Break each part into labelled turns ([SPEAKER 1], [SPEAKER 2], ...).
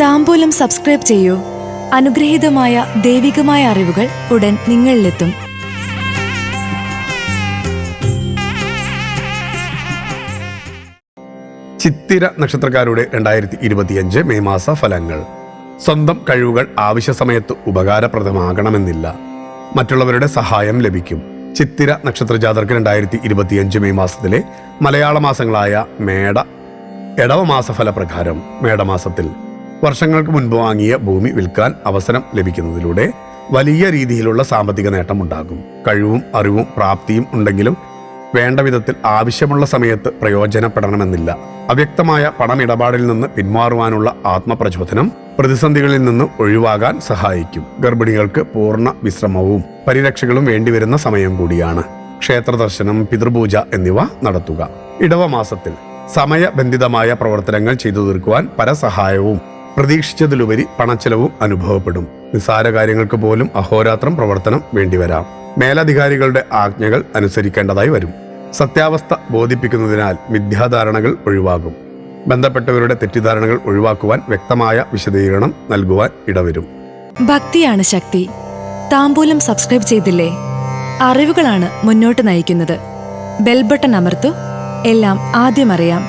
[SPEAKER 1] താമ്പൂലം subscribe ചെയ്യൂ. അനുഗ്രഹീതമായ ദൈവികമായ അറിവുകൾ ഉടൻ നിങ്ങളിലെത്തും.
[SPEAKER 2] ചിത്തിര നക്ഷത്രക്കാരുടെ രണ്ടായിരത്തി ഇരുപത്തിയഞ്ച് മെയ് മാസ ഫലങ്ങൾ. സ്വന്തം കഴിവുകൾ ആവശ്യ സമയത്ത് ഉപകാരപ്രദമാകണമെന്നില്ല. മറ്റുള്ളവരുടെ സഹായം ലഭിക്കും. ചിത്തിര നക്ഷത്ര ജാതർക്ക് രണ്ടായിരത്തി ഇരുപത്തിയഞ്ച് മെയ് മാസത്തിലെ മലയാള മാസങ്ങളായ മേട എടവമാസ ഫലപ്രകാരം മേടമാസത്തിൽ വർഷങ്ങൾക്ക് മുൻപ് വാങ്ങിയ ഭൂമി വിൽക്കാൻ അവസരം ലഭിക്കുന്നതിലൂടെ വലിയ രീതിയിലുള്ള സാമ്പത്തിക നേട്ടം ഉണ്ടാകും കഴിവും അറിവും പ്രാപ്തിയും ഉണ്ടെങ്കിലും വേണ്ട വിധത്തിൽ ആവശ്യമുള്ള സമയത്ത് പ്രയോജനപ്പെടണമെന്നില്ല. അവ്യക്തമായ പണമിടപാടിൽ നിന്ന് പിന്മാറുവാനുള്ള ആത്മപ്രചോദനം പ്രതിസന്ധികളിൽ നിന്ന് ഒഴിവാകാൻ സഹായിക്കും. ഗർഭിണികൾക്ക് പൂർണ വിശ്രമവും പരിരക്ഷകളും വേണ്ടിവരുന്ന സമയം കൂടിയാണ്. ക്ഷേത്ര ദർശനം പിതൃപൂജ എന്നിവ നടത്തുക. ഇടവമാസത്തിൽ സമയബന്ധിതമായ പ്രവർത്തനങ്ങൾ ചെയ്തു തീർക്കുവാൻ പരസഹായവും പ്രതീക്ഷിച്ചതിലുപരി പണച്ചെലവും അനുഭവപ്പെടും. നിസ്സാര കാര്യങ്ങൾക്ക് പോലും അഹോരാത്രം പ്രവർത്തനം വേണ്ടിവരാം. മേലധികാരികളുടെ ആജ്ഞകൾ അനുസരിക്കേണ്ടതായി വരും. സത്യാവസ്ഥ ബോധിപ്പിക്കുന്നതിനാൽ മിഥ്യാധാരണകൾ ഒഴിവാകും. ബന്ധപ്പെട്ടവരുടെ തെറ്റിദ്ധാരണകൾ ഒഴിവാക്കുവാൻ വ്യക്തമായ വിശദീകരണം നൽകുവാൻ ഇടവരും.
[SPEAKER 1] ഭക്തിയാണ് ശക്തി. താമ്പൂലം സബ്സ്ക്രൈബ് ചെയ്തില്ലേ? അറിവുകളാണ് മുന്നോട്ട് നയിക്കുന്നത്. ബെൽബട്ടൺ അമർത്തു. എല്ലാം ആദ്യം അറിയാം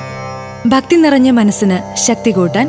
[SPEAKER 1] ഭക്തി നിറഞ്ഞ മനസ്സിന് ശക്തി കൂട്ടാൻ